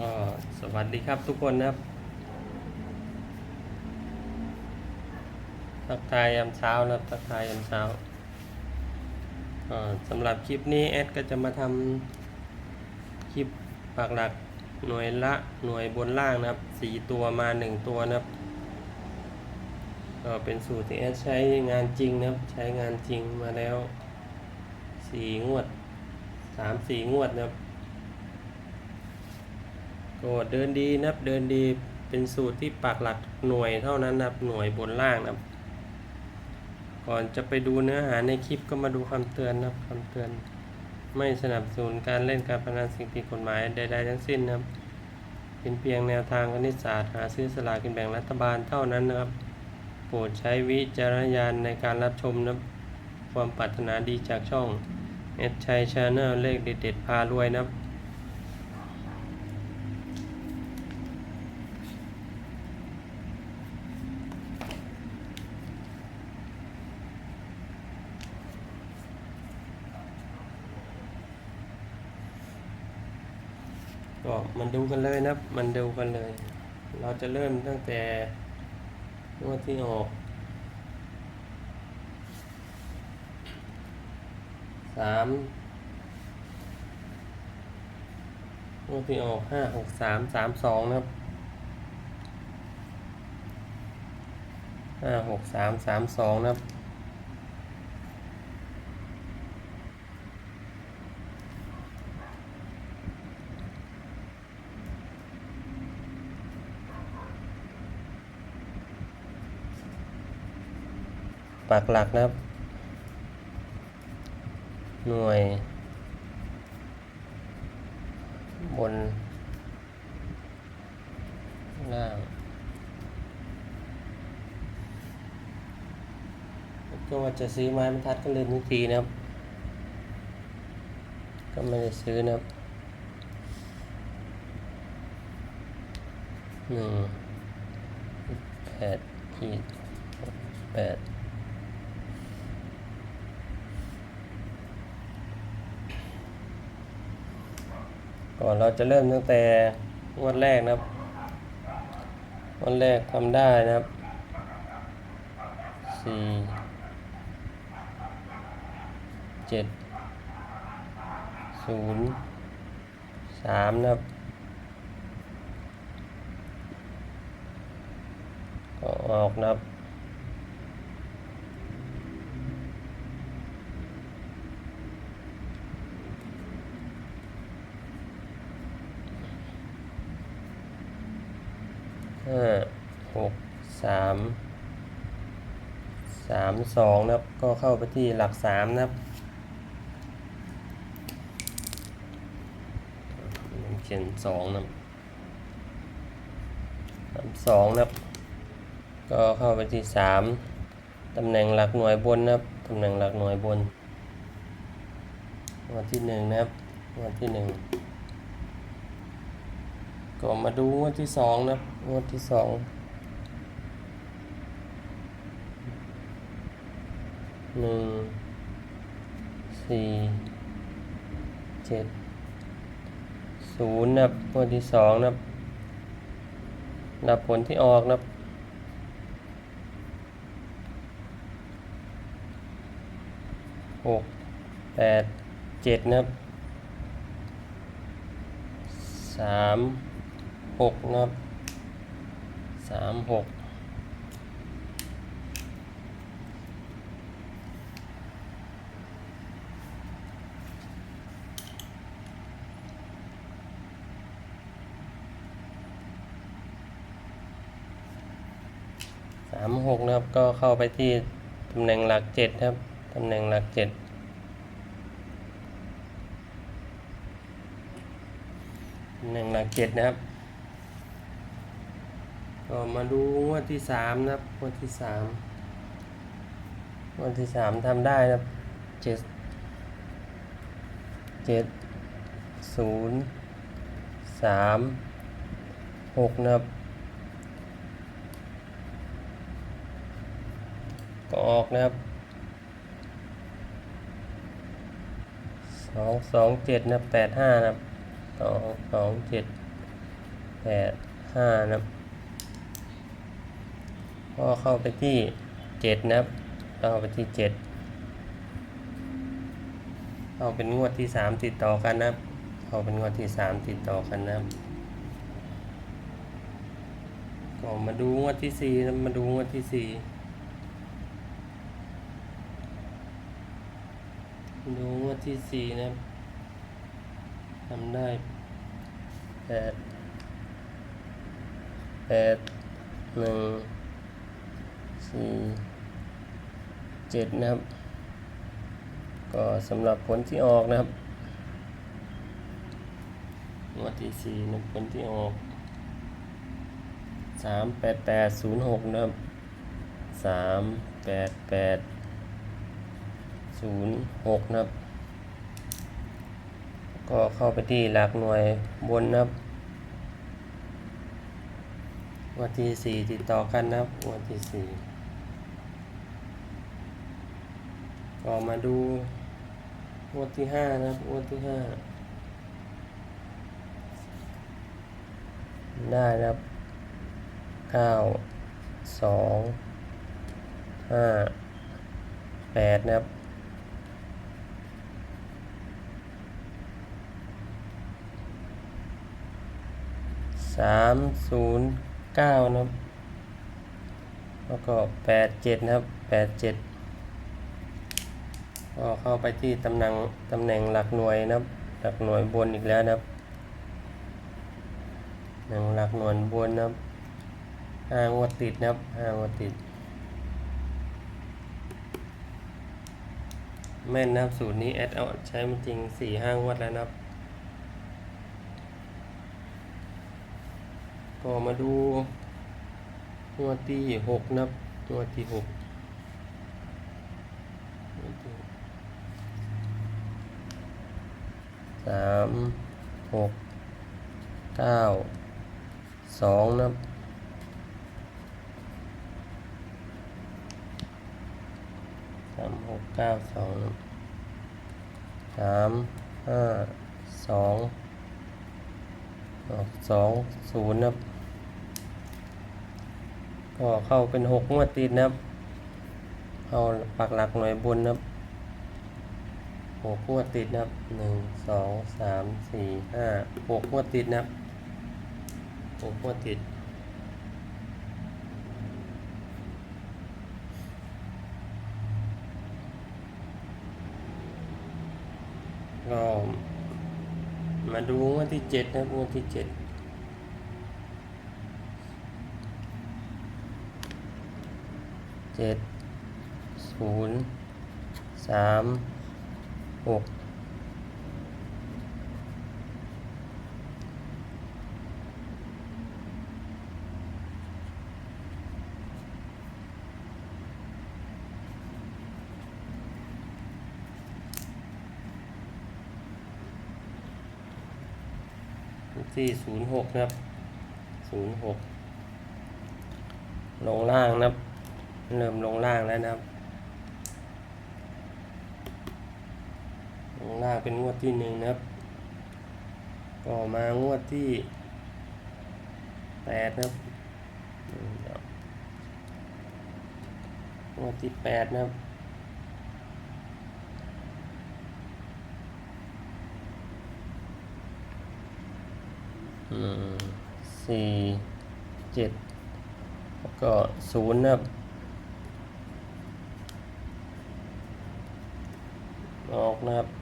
ก็สวัสดีครับทุกคนนะครับ ทักทายยามเช้านะครับ ทักทายยามเช้าสำหรับคลิปนี้แอดก็จะมาทำคลิปปากหลักหน่วยละหน่วยบนล่างนะครับสี่ตัวมาหนึ่งตัวนะครับก็เป็นสูตรที่แอดใช้งานจริงนะครับ ใช้งานจริงมาแล้วสี่งวดสามสี่งวดนะครับ ก็เดินดีนะครับ เดินดีเป็นสูตรที่ปักหลักหน่วยเท่านั้นนะครับ หน่วยบนล่างนะครับ ก่อนจะไปดูเนื้อหาในคลิปก็มาดูคำเตือนนะครับคำเตือน ไม่สนับสนุนการเล่นการพนันสิ่งผิดกฎหมายใดๆทั้งสิ้นนะครับ เป็นเพียงแนวทางคณิตศาสตร์หาซื้อสลากกินแบ่งรัฐบาลเท่านั้นนะครับ โปรดใช้วิจารณญาณในการรับชมนะครับ ความปรารถนาดีจากช่องเอชชัยชาแนลเลขเด็ดๆพารวยนะครับ ก็มันดูกันเลยนะ มันดูกันเลย เราจะเริ่มตั้งแต่งวดที่ออกสามงวดที่ออกห้าหกสามสามสองนะครับห้าหกสามสามสองนะครับ ปักหลักนะครับ หน่วย บน ล่างก็ว่าจะซื้อไม้บรรทัดก็ลืมทุกทีนะครับ ก็ไม่ได้ซื้อนะครับหนึ่งแปดขีดแปด ก่อนเราจะเริ่มตั้งแต่งวดแรกนะครับงวดแรกทำได้นะครับสี่เจ็ดศูนย์สามนะครับก็ออกนะครับ ห้าหกสามสามสองนะครับ ก็เข้าไปที่หลักสามนะครับเขียนสองนะครับสามสองนะครับ ก็เข้าไปที่สามตำแหน่งหลักหน่วยบนนะครับ ตำแหน่งหลักหน่วยบน วันที่หนึ่งนะครับ วันที่หนึ่งก็มาดูงวดที่สองนะครับ งวดที่สองหนึ่งสี่เจ็ดศูนย์นะงวดที่สองนะนับผลที่ออกนะหกแปดเจ็ดนะสามหกนะครับ สามหกสามหกนะครับ ก็เข้าไปที่ตำแหน่งหลักเจ็ดครับ ตำแหน่งหลักเจ็ดตำแหน่งหลักเจ็ดนะครับ ก็มาดูงวดที่สามนะครับงวดที่สามงวดที่สามทำได้นะครับเจ็ดเจ็ดศูนย์สามหกนะครับ ก็ออกนะครับสองสองเจ็ดนะครับแปดห้านะครับสองสองเจ็ดแปดห้านะครับ ก็เข้าไปที่เจ็ดนะครับเข้าไปที่เจ็ดเข้าเป็นงวดที่สามติดต่อกันนะครับเข้าเป็นงวดที่สามติดต่อกันนะครับก็มาดูงวดที่สี่นะมาดูงวดที่สี่ดูงวดที่สี่นะทำได้แปดแปดหนึ่ง สี่เจ็ดนะครับ ก็สำหรับผลที่ออกนะครับงวดที่สี่นะผลที่ออกสามแปดแปดศูนย์หกนะครับสามแปดแปดศูนย์หกนะครับ ก็เข้าไปที่หลักหน่วยบนนะครับวันที่สี่ติดต่อกันนะครับวันที่สี่ ก็มาดูงวดที่ห้านะครับงวดที่ห้าได้นะครับเก้าสองห้าแปดนะครับสามศูนย์เก้านะครับ แล้วก็แปดเจ็ดนะครับแปดเจ็ด ก็เข้าไปที่ตำแหน่งตำแหน่งหลักหน่วยนะครับ หลักหน่วยบนอีกแล้วนะครับหนึ่งหลักหน่วยบนนะครับห้างวดติดนะครับห้างวดติด แม่นนะครับสูตรนี้แอดเอาใช้มาจริงสี่ห้างวดแล้วนะครับ ก็มาดูงวดที่หกนับงวดที่หกงวดที่หก สามหกเก้าสองนับสามหกเก้าสองสามห้าสองสองศูนย์นับก็เข้าเป็นหกงวดติดนะครับ เอาปักหลักหน่วยบนนะครับ หกงวดติดนะครับหนึ่งสองสามสี่ห้าหกงวดติดนะครับหกงวดติดก็มาดูงวดที่เจ็ดนะครับงวดที่เจ็ดเจ็ดศูนย์สาม หกที่ศูนย์หกนะครับศูนย์หกลงล่างนะครับ เริ่มลงล่างแล้วนะครับ ล่างเป็นงวดที่หนึ่งนะครับก็มางวดที่แปดนะครับงวดที่แปดนะครับอืมสี่เจ็ดแล้วก็ศูนย์นะครับออกนะครับ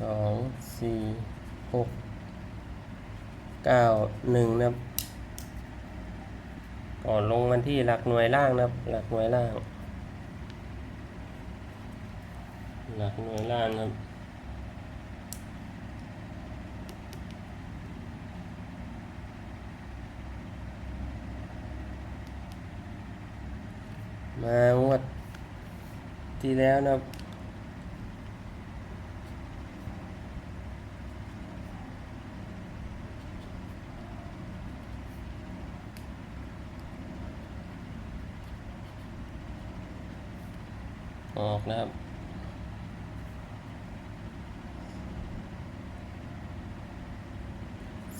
สองสี่หกเก้าหนึ่งนะครับก่อนลงวันที่หลักหน่วยล่างนะครับ หลักหน่วยล่าง หลักหน่วยล่างนะครับมางวดที่แล้วนะครับ ออกนะครับ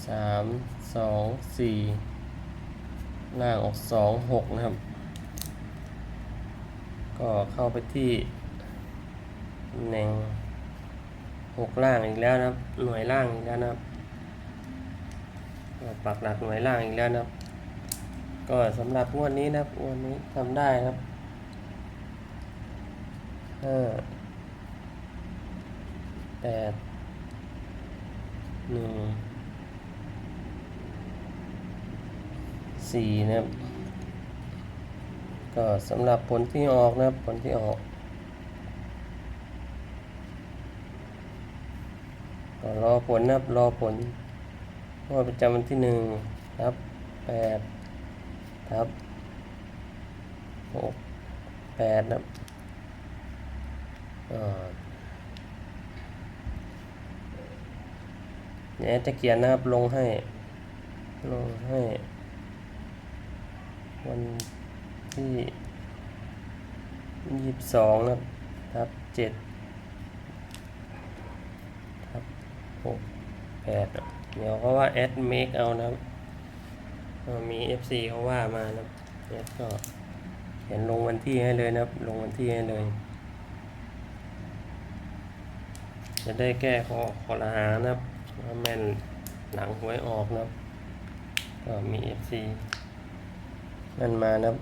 สามสองสี่ล่างออกสองหกนะครับ ก็เข้าไปที่ตำแหน่งหกล่างอีกแล้วนะครับ หน่วยล่างอีกแล้วนะครับก็ปักหลักหน่วยล่างอีกแล้วนะครับ ก็สำหรับงวดนี้นะครับงวดนี้ทำได้นะครับ ห้าแปดหนึ่งสี่นะครับ ก็สำหรับผลที่ออกนะครับ ผลที่ออก ก็รอผลนะครับ รอผลงวดประจำวันที่หนึ่งครับแปดครับหกแปดนะครับ เนี่ยจะเขียนนะครับลงให้ ลงให้ วันที่ยี่สิบสองนะครับเจ็ดทับหกแปดเดี๋ยวเขาว่า add make เอานะครับก็มี FC เขาว่ามานะครับแอดก็เขียนลงวันที่ให้เลยนะครับ ลงวันที่ให้เลย จะได้แก้ข้อขอรหานะครับว่าแม่นหลังหวยออกนะครับก็มี FC นั่นมานะครับ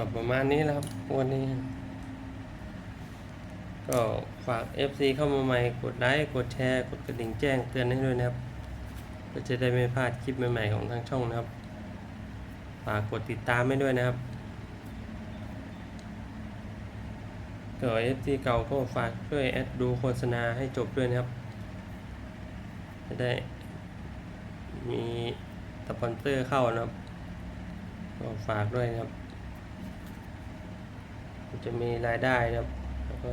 ก็ประมาณนี้แล้วครับวันนี้ ก็ฝาก FC เข้ามาใหม่กดไลค์กดแชร์ กดกระดิ่งแจ้งเตือนให้ด้วยนะครับเพื่อจะได้ไม่พลาดคลิปใหม่ๆของทางช่องนะครับ ฝากกดติดตามให้ด้วยนะครับก็ FC เก่าก็ฝากช่วยแอดดูโฆษณาให้จบด้วยนะครับ จะได้มีสปอนเซอร์เข้านะครับ ก็ฝากด้วยนะครับ จะมีรายได้นะครับแล้วก็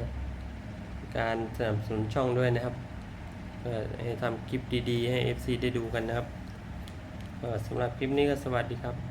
การสนับสนุนช่องด้วยนะครับให้ทำคลิปดีๆ ให้ FC ได้ดูกันนะครับสำหรับคลิปนี้ก็สวัสดีครับ